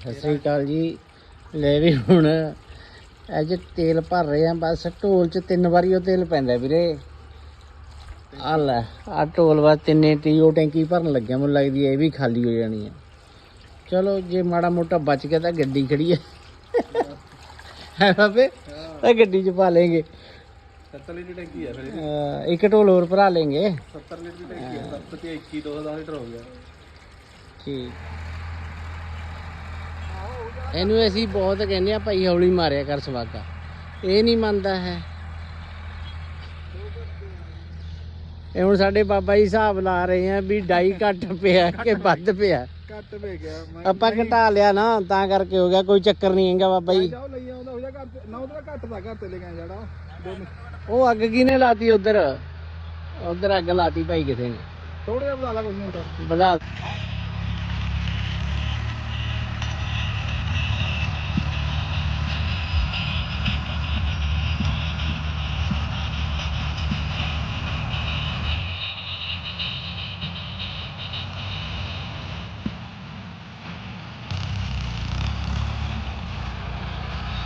ਸਤਿ ਸ੍ਰੀ ਅਕਾਲ ਜੀ। ਲੈ ਵੀ ਹੁਣ ਅੱਜ ਤੇਲ ਭਰ ਰਹੇ ਆ ਬਸ ਢੋਲ 'ਚ ਤਿੰਨ ਵਾਰੀ ਉਹ ਤੇਲ ਪੈਂਦਾ ਵੀਰੇ। ਆ ਲੈ ਆ ਢੋਲ ਵਾ ਤਿੰਨੇ ਟੀ ਉਹ ਟੈਂਕੀ ਭਰਨ ਲੱਗਿਆ ਮੈਨੂੰ ਲੱਗਦੀ ਇਹ ਵੀ ਖਾਲੀ ਹੋ ਜਾਣੀ ਹੈ ਚਲੋ ਜੇ ਮਾੜਾ ਮੋਟਾ ਬਚ ਗਿਆ ਤਾਂ ਗੱਡੀ ਖੜੀ ਹੈ ਹੈ ਬਾਬੇ ਤਾਂ ਗੱਡੀ 'ਚ ਪਾ ਲੇਂਗੇ 70 ਲੀਟਰ ਟੈਂਕੀ ਹੈ ਫਿਰ ਅਹ ਇੱਕ ਢੋਲ ਹੋਰ ਭਰਾ ਲੇਂਗੇ 70 ਲੀਟਰ ਦੀ ਟੈਂਕੀ ਹੈ 7 ਤੇ 21 2000 ਲੀਟਰ ਹੋ ਗਿਆ। ਠੀਕ। ਇਹਨੂੰ ਅਸੀਂ ਬਹੁਤ ਕਹਿੰਦੇ ਆ ਭਾਈ ਹੌਲੀ ਮਾਰਿਆ ਕਰ ਸਵਾਗਾ। ਇਹ ਨਹੀਂ ਮੰਨਦਾ ਹੈ। ਇਹ ਹੁਣ ਸਾਡੇ ਬਾਬਾ ਜੀ ਹਿਸਾਬ ਲਾ ਰਹੇ ਆ ਵੀ ਡਾਈ ਘੱਟ ਪਿਆ ਕਿ ਵੱਧ ਪਿਆ। ਘੱਟ ਵੇ ਗਿਆ। ਆਪਾਂ ਘਟਾ ਲਿਆ ਨਾ ਤਾਂ ਕਰਕੇ ਹੋ ਗਿਆ ਕੋਈ ਚੱਕਰ ਨਹੀਂ ਹੈਗਾ ਬਾਬਾ ਜੀ। ਜਾਓ ਲਈ ਆਉਂਦਾ ਹੋ ਜਾ ਘਰ ਤੇ ਨਾ ਉਹਦਾ ਘੱਟ ਦਾ ਘਰ ਤੇ ਲੈ ਗਿਆ ਜਿਹੜਾ। ਦੋ ਉਹ ਅੱਗ ਕਿਹਨੇ ਲਾਤੀ ਉਧਰ? ਉਧਰ ਅੱਗ ਲਾਤੀ ਭਾਈ ਕਿਸੇ ਨੇ। ਥੋੜਾ ਜਿਹਾ ਬਣਾ ਲਾ ਕੁਝ ਨਹੀਂ ਤਾਂ। ਵਧਾ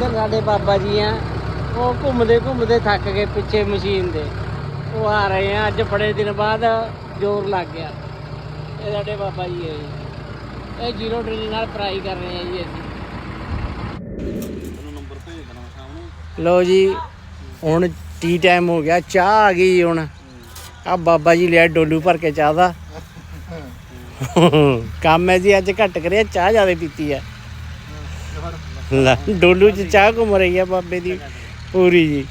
ਉੱਧਰ ਸਾਡੇ ਬਾਬਾ ਜੀ ਆ ਉਹ ਘੁੰਮਦੇ ਘੁੰਮਦੇ ਥੱਕ ਗਏ ਪਿੱਛੇ ਮਸ਼ੀਨ ਦੇ। ਉਹ ਆ ਰਹੇ ਆ ਅੱਜ ਬੜੇ ਦਿਨ ਬਾਅਦ ਜ਼ੋਰ ਲੱਗ ਗਿਆ। ਇਹ ਸਾਡੇ ਬਾਬਾ ਜੀ ਹੈ ਜੀ। ਇਹ ਜ਼ੀਰੋ ਡਰਿਲ ਨਾਲ ਫਰਾਈ ਕਰ ਰਹੇ ਆ ਜੀ ਅਸੀਂ। ਲੋ ਜੀ ਹੁਣ ਟੀ ਟਾਈਮ ਹੋ ਗਿਆ ਚਾਹ ਆ ਗਈ ਹੁਣ। ਆ ਬਾਬਾ ਜੀ ਲਿਆ ਡੋਲੂ ਭਰ ਕੇ ਚਾਹ ਦਾ। ਕੰਮ ਹੈ ਜੀ ਅੱਜ ਘੱਟ ਕਰਿਆ ਚਾਹ ਜ਼ਿਆਦਾ ਪੀਤੀ ਹੈ। ਲੈ, ਡੋਲੂ ਚ ਚਾਹ ਘੁੰਮ ਰਹੀ ਹੈ ਬਾਬੇ ਦੀ ਪੂਰੀ ਜੀ।